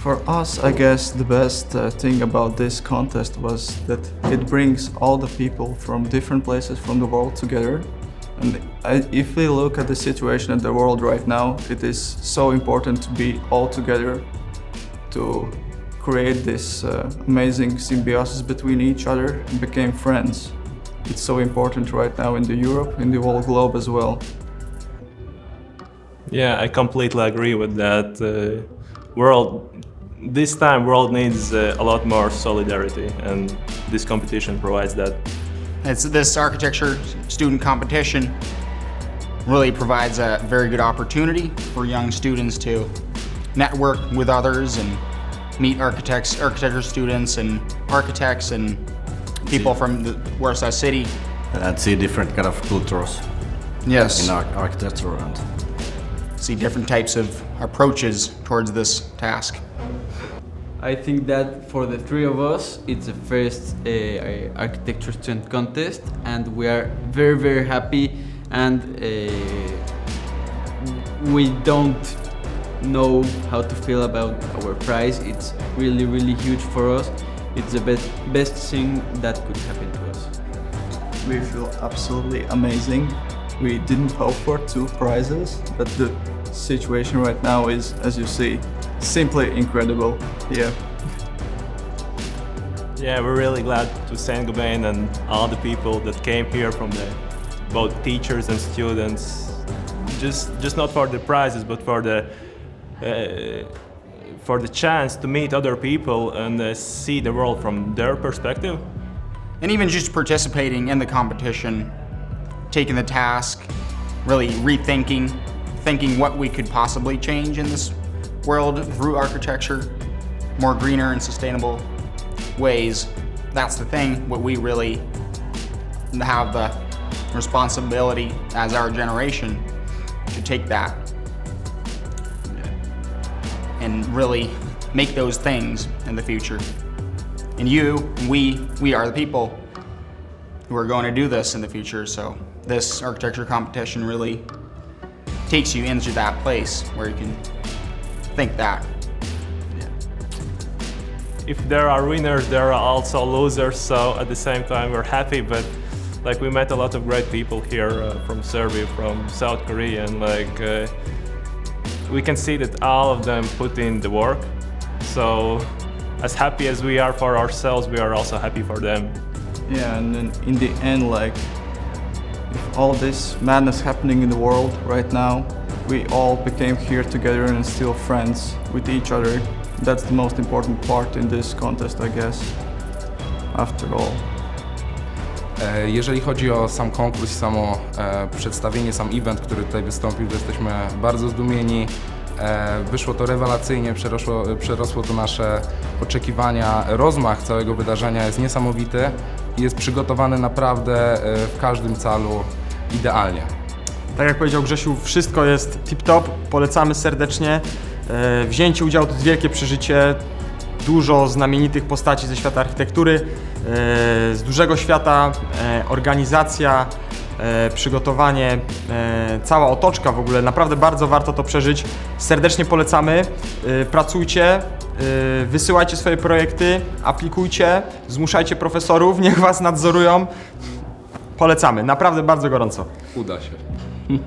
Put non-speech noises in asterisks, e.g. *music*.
For us, I guess the best uh, thing about this contest was that it brings all the people from different places from the world together. And I, if we look at the situation in the world right now, it is so important to be all together to create this uh, amazing symbiosis between each other and became friends. It's so important right now in the Europe, in the whole globe as well. Yeah, I completely agree with that. Uh, world, this time world needs uh, a lot more solidarity, and this competition provides that. It's this architecture student competition really provides a very good opportunity for young students to network with others and meet architects, architecture students and architects and people from the Warsaw City. and see different kind of cultures Yes. in ar- architecture and See different types of approaches towards this task. I think that for the three of us, it's the first uh, architecture student contest, and we are very, very happy. And uh, we don't know how to feel about our prize. It's really, really huge for us. It's the best, best thing that could happen to us. We feel absolutely amazing. We didn't hope for two prizes, but the situation right now is, as you see, simply incredible. Yeah. Yeah, we're really glad to Saint Gobain and all the people that came here from the both teachers and students. Just, just not for the prizes, but for the uh, for the chance to meet other people and uh, see the world from their perspective. And even just participating in the competition, taking the task, really rethinking, thinking what we could possibly change in this world through architecture, more greener and sustainable ways. That's the thing, what we really have the responsibility as our generation to take that and really make those things in the future. And you, we, we are the people who are going to do this in the future. So this architecture competition really takes you into that place where you can think that. if there are winners, there are also losers. So at the same time, we're happy, but like we met a lot of great people here uh, from Serbia, from South Korea, and like uh, we can see that all of them put in the work. So as happy as we are for ourselves, we are also happy for them. Yeah, and then in the end, like, if all this madness happening in the world right now, we all became here together and still friends with each other. That's the most important part in this contest, I guess. After all. E, Jeżeli chodzi o sam konkurs, samo e, przedstawienie, sam event, który tutaj wystąpił, to jesteśmy bardzo zdumieni. E, Wyszło to rewelacyjnie, przerosło, przerosło to nasze oczekiwania. Rozmach całego wydarzenia jest niesamowity i jest przygotowany naprawdę w każdym calu idealnie. Tak jak powiedział Grzesiu, wszystko jest tip-top, polecamy serdecznie. E, Wzięcie udziału to jest wielkie przeżycie, dużo znamienitych postaci ze świata architektury, e, z dużego świata, e, organizacja, przygotowanie, cała otoczka w ogóle, naprawdę bardzo warto to przeżyć. Serdecznie polecamy, pracujcie, wysyłajcie swoje projekty, aplikujcie, zmuszajcie profesorów, *laughs* niech Was nadzorują. Polecamy, naprawdę bardzo gorąco. Uda się. *laughs*